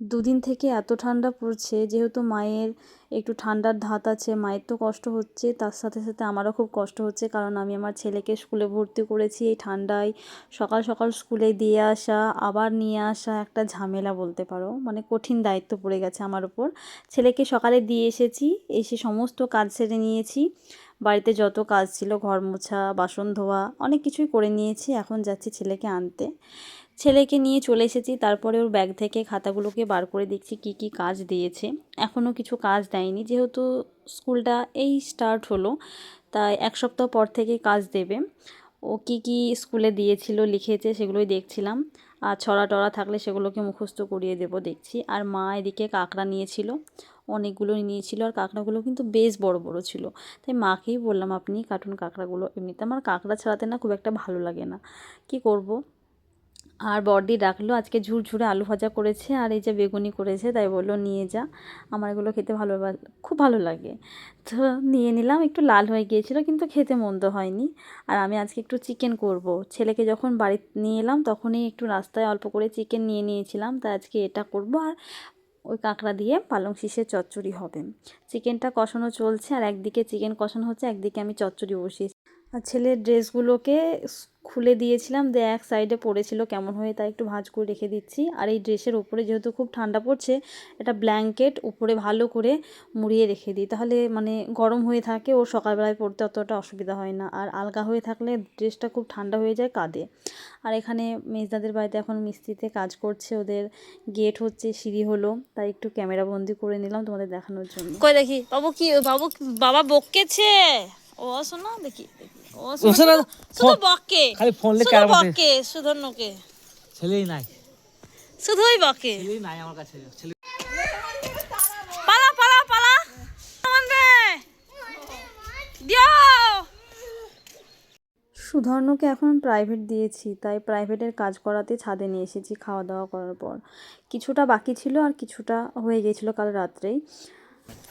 দুদিন থেকে এত ঠান্ডা পড়ছে, যেহেতু মায়ের একটু ঠান্ডার ধাত আছে, মায়ের তো কষ্ট হচ্ছে, তার সাথে সাথে আমারও খুব কষ্ট হচ্ছে, কারণ আমি আমার ছেলেকে স্কুলে ভর্তি করেছি, এই ঠান্ডায় সকাল সকাল স্কুলে দিয়ে আসা, আবার নিয়ে আসা, একটা ঝামেলা বলতে পারো মানে কঠিন দায়িত্ব পড়ে গেছে আমার ওপর ছেলেকে সকালে দিয়ে এসেছি, এসে সমস্ত কাজ সেরে নিয়েছি, বাড়িতে যত কাজ ছিল, ঘর মোছা, বাসন ধোয়া, অনেক কিছুই করে নিয়েছি, এখন যাচ্ছি ছেলেকে আনতে। ছেলেকে নিয়ে চলে এসেছি, তারপরে ওর ব্যাগ থেকে খাতাগুলোকে বার করে দেখছি কি কি কাজ দিয়েছে। এখনও কিছু কাজ দেয়নি, যেহেতু স্কুলটা এই স্টার্ট হলো, তাই এক সপ্তাহ পর থেকে কাজ দেবে। ও কি কি স্কুলে দিয়েছিল, লিখেছে, সেগুলোই দেখছিলাম। আর ছড়া টড়া থাকলে সেগুলোকে মুখস্থ করিয়ে দেব দেখছি। আর মা এদিকে কাঁকড়া নিয়েছিল, অনেকগুলো নিয়েছিল, আর কাঁকড়াগুলো কিন্তু বেশ বড় বড় ছিল। তাই মাকেই বললাম, আপনি কার্টুন কাঁকড়াগুলো এমনিতে আমার কাঁকড়া ছাড়াতে না খুব একটা ভালো লাগে না। কি করব? আর বড়দি ডাকলো, আজকে ঝুরঝুরে আলু ভাজা করেছে আর এই যে বেগুনি করেছে, তাই বলল, নিয়ে যা। আমার এগুলো খেতে ভালো খুব ভালো লাগে। তো নিয়ে নিলাম, একটু লাল হয়ে গিয়েছিল, কিন্তু খেতে মন্দ হয়নি। আর আমি আজকে একটু চিকেন করব। ছেলেকে যখন বাড়ি নিয়ে এলাম, তখনই একটু রাস্তায় অল্প করে চিকেন নিয়ে নিয়েছিলাম, তাই আজকে এটা করব। আর ওই কাঁকড়া দিয়ে পালং শীষের চচ্চড়ি হবে। চিকেনটা কষানো চলছে, আর একদিকে চিকেন কষানো হচ্ছে, একদিকে আমি চচ্চড়ি বসিয়েছি। আর ছেলের ড্রেসগুলোকে খুলে দিয়েছিলাম, দিয়ে এক সাইডে পড়েছিল কেমন হয়ে তাই একটু ভাঁজ করে রেখে দিচ্ছি। আর এই ড্রেসের উপরে যেহেতু খুব ঠান্ডা পড়ছে, একটা ব্ল্যাঙ্কেট উপরে ভালো করে মুড়িয়ে রেখে দিই। তাহলে মানে গরম হয়ে থাকে, ও সকালবেলায় পড়তে অতটা অসুবিধা হয় না। আর আলগা হয়ে থাকলে ড্রেসটা খুব ঠান্ডা হয়ে যায় কাঁদে আর এখানে মেজদাদের বাড়িতে এখন মিস্ত্রিতে কাজ করছে, ওদের গেট হচ্ছে, সিঁড়ি হলো। তাই একটু ক্যামেরা বন্দি করে নিলাম তোমাদের দেখানোর জন্য। কই দেখি, বাবু কি, বাবু, বাবা বকেছে? ও শোনো দেখি দেখি। ও শোনো, শোনো, শুধু- শুধু বকে। খালি ফোন লে শুধু বকে সুধন্যকে ছেলেই নাই। শুধুই বকে। ছেলেই নাই আমার কাছে। ছেলে পালা পালা পালা। মানবে। দিও। সুধর্ণকে এখন প্রাইভেট দিয়েছি তাই প্রাইভেটের কাজ করাতে ছাদে নিয়ে এসেছি খাওয়া দাওয়া করার পর। কিছুটা বাকি ছিল আর কিছুটা হয়ে গিয়েছিল কাল রাত্রেই।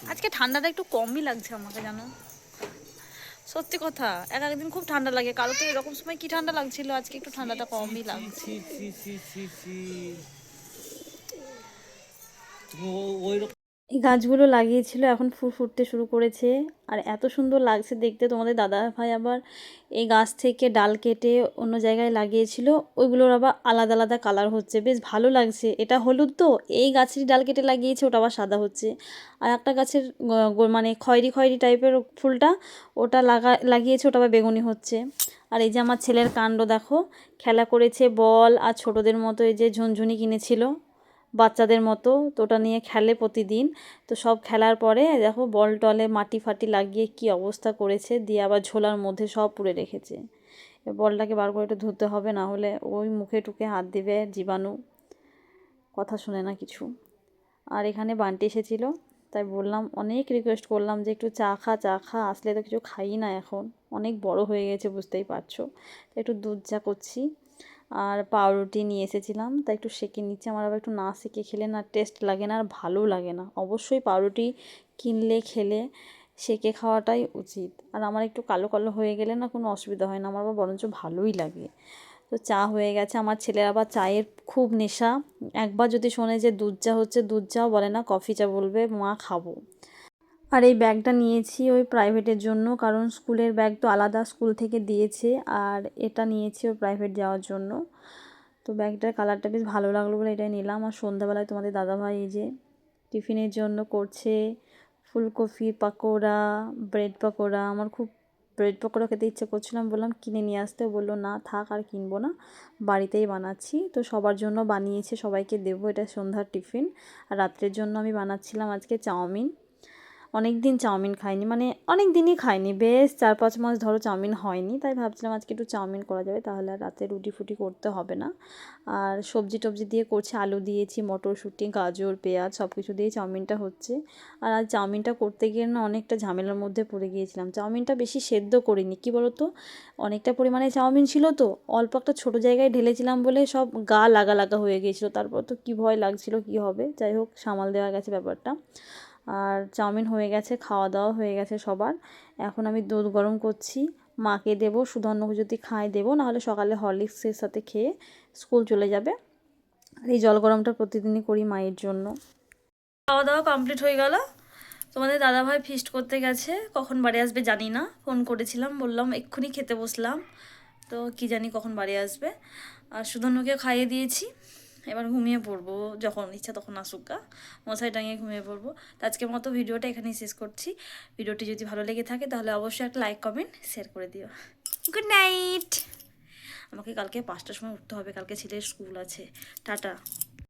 আজকে ঠান্ডাটা একটু কমই লাগছে আমাকে জানো? সত্যি কথা এক একদিন খুব ঠান্ডা লাগে কালকে এরকম সময় কি ঠান্ডা লাগছিল আজকে একটু ঠান্ডাটা কমই লাগছে এই গাছগুলো লাগিয়েছিল, এখন ফুল ফুটতে শুরু করেছে। আর এত সুন্দর লাগছে দেখতে। তোমাদের দাদা ভাই আবার এই গাছ থেকে ডাল কেটে অন্য জায়গায় লাগিয়েছিল। ওইগুলোর আবার আলাদা আলাদা কালার হচ্ছে। বেশ ভালো লাগছে। এটা হলুদ তো? এই গাছেরই ডাল কেটে লাগিয়েছে, ওটা আবার সাদা হচ্ছে। আর একটা গাছের মানে খয়েরি খয়েরি টাইপের ফুলটা, ওটা লাগা, লাগিয়েছে, ওটা আবার বেগুনি হচ্ছে। আর এই যে আমার ছেলের কাণ্ড দেখো। খেলা করেছে বল, আর ছোটদের মতো এই যে ঝুনঝুনি কিনেছিল। বাচ্চাদের মতো, তো ওটা নিয়ে খেলে প্রতিদিন। তো সব খেলার পরে দেখো বল টলে মাটি ফাটি লাগিয়ে কি অবস্থা করেছে, দিয়ে আবার ঝোলার মধ্যে সব পুড়ে রেখেছে। বলটাকে বার করে একটু ধুতে হবে, না হলে ওই মুখে টুকে হাত দিবে জীবাণু। কথা শুনে না কিছু। আর এখানে বান্টি এসেছিল, তাই বললাম, অনেক রিকোয়েস্ট করলাম যে একটু চা খা চা খা, আসলে তো কিছু খাই না এখন। অনেক বড় হয়ে গেছে, বুঝতেই পারছ। একটু দুধ চা করছি। আর পাউরুটি নিয়ে এসেছিলাম, তা একটু সেঁকে নিচ্ছে। আমার আবার একটু না সেঁকে খেলে না টেস্ট লাগে না আর ভালো লাগে না। অবশ্যই পাউরুটি কিনলে, খেলে, সেঁকে খাওয়াটাই উচিত। আর আমার একটু কালো কালো হয়ে গেলে না কোনো অসুবিধা হয় না, আমার আবার বরঞ্চ ভালোই লাগে। তো চা হয়ে গেছে। আমার ছেলের আবার চায়ের খুব নেশা। একবার যদি শোনে যে দুধ চা হচ্ছে, দুধ চাও বলে না, কফি চা বলবে, মা খাব। আর এই ব্যাগটা নিয়েছি ওই প্রাইভেটের জন্য, কারণ স্কুলের ব্যাগ তো আলাদা স্কুল থেকে দিয়েছে, আর এটা নিয়েছি ওই প্রাইভেট যাওয়ার জন্য। তো ব্যাগটার কালারটা বেশ ভালো লাগল বলে এটাই নিলাম। আর সন্ধ্যাবেলায় তোমাদের দাদাভাই এই যে টিফিনের জন্য করছে, ফুলকপি, পাকোড়া ব্রেড পাকোড়া, আমার খুব ব্রেড পকোড়া খেতে ইচ্ছে করছিলাম বললাম, কিনে নিয়ে আসতে? বলল, না, থাক, আর কিনবো না। বাড়িতেই বানাচ্ছি। তো সবার জন্য বানিয়েছে, সবাইকে দেবো, এটা সন্ধ্যার টিফিন। আর রাত্রের জন্য আমি বানাচ্ছিলাম আজকে চাউমিন। অনেক দিন চাউমিন খাইনি মানে অনেক দিনই খাইনি, বেশ চার পাঁচ মাস ধরো চাউমিন হয়নি, তাই ভাবছিলাম আজকে একটু চাউমিন করা যাবে, তাহলে আর রাতে রুটি ফুটি করতে হবে না। আর সবজি টবজি দিয়ে করছি, আলু দিয়েছি, মটরশুঁটি, গাজর, পেঁয়াজ সব কিছু দিয়ে চাউমিনটা হচ্ছে। আর আজ চাউমিনটা করতে গিয়ে না অনেকটা ঝামেলার মধ্যে পড়ে গিয়েছিলাম, চাউমিনটা বেশি সেদ্ধ করিনি, কী বলো তো অনেকটা পরিমাণে চাউমিন ছিল তো, অল্প একটা ছোটো জায়গায় ঢেলেছিলাম বলে সব গা লাগা লাগা হয়ে গিয়েছিল, তারপর তো কী ভয় লাগছিল, কী হবে? যাই হোক, সামাল দেওয়া গেছে ব্যাপারটা। আর চাউমিন হয়ে গেছে খাওয়া দাওয়া হয়ে গেছে সবার। এখন আমি দুধ গরম করছি। মাকে দেবো সুধর্ণকে যদি খায় দেবো, নাহলে সকালে হরলিক্সের সাথে খেয়ে স্কুল চলে যাবে। আর এই জল গরমটা প্রতিদিনই করি মায়ের জন্য। খাওয়া দাওয়া কমপ্লিট হয়ে গেল। তোমাদের দাদাভাই ফিস্ট করতে গেছে। কখন বাড়ি আসবে জানি না। ফোন করেছিলাম, বললাম এক্ষুনি খেতে বসলাম। তো কি জানি কখন বাড়ি আসবে। আর সুধন্যকে খাইয়ে দিয়েছি। এবার ঘুমিয়ে পড়ব, যখন ইচ্ছা তখন আসুক গা। মশাই টাঙিয়ে ঘুমিয়ে পড়ব। তো আজকের মতো ভিডিওটা এখানেই শেষ করছি। ভিডিওটি যদি ভালো লেগে থাকে তাহলে অবশ্যই একটা লাইক, কমেন্ট শেয়ার করে দিও। গুড নাইট আমাকে কালকে পাঁচটার সময় উঠতে হবে, কালকে ছেলের স্কুল আছে। টাটা!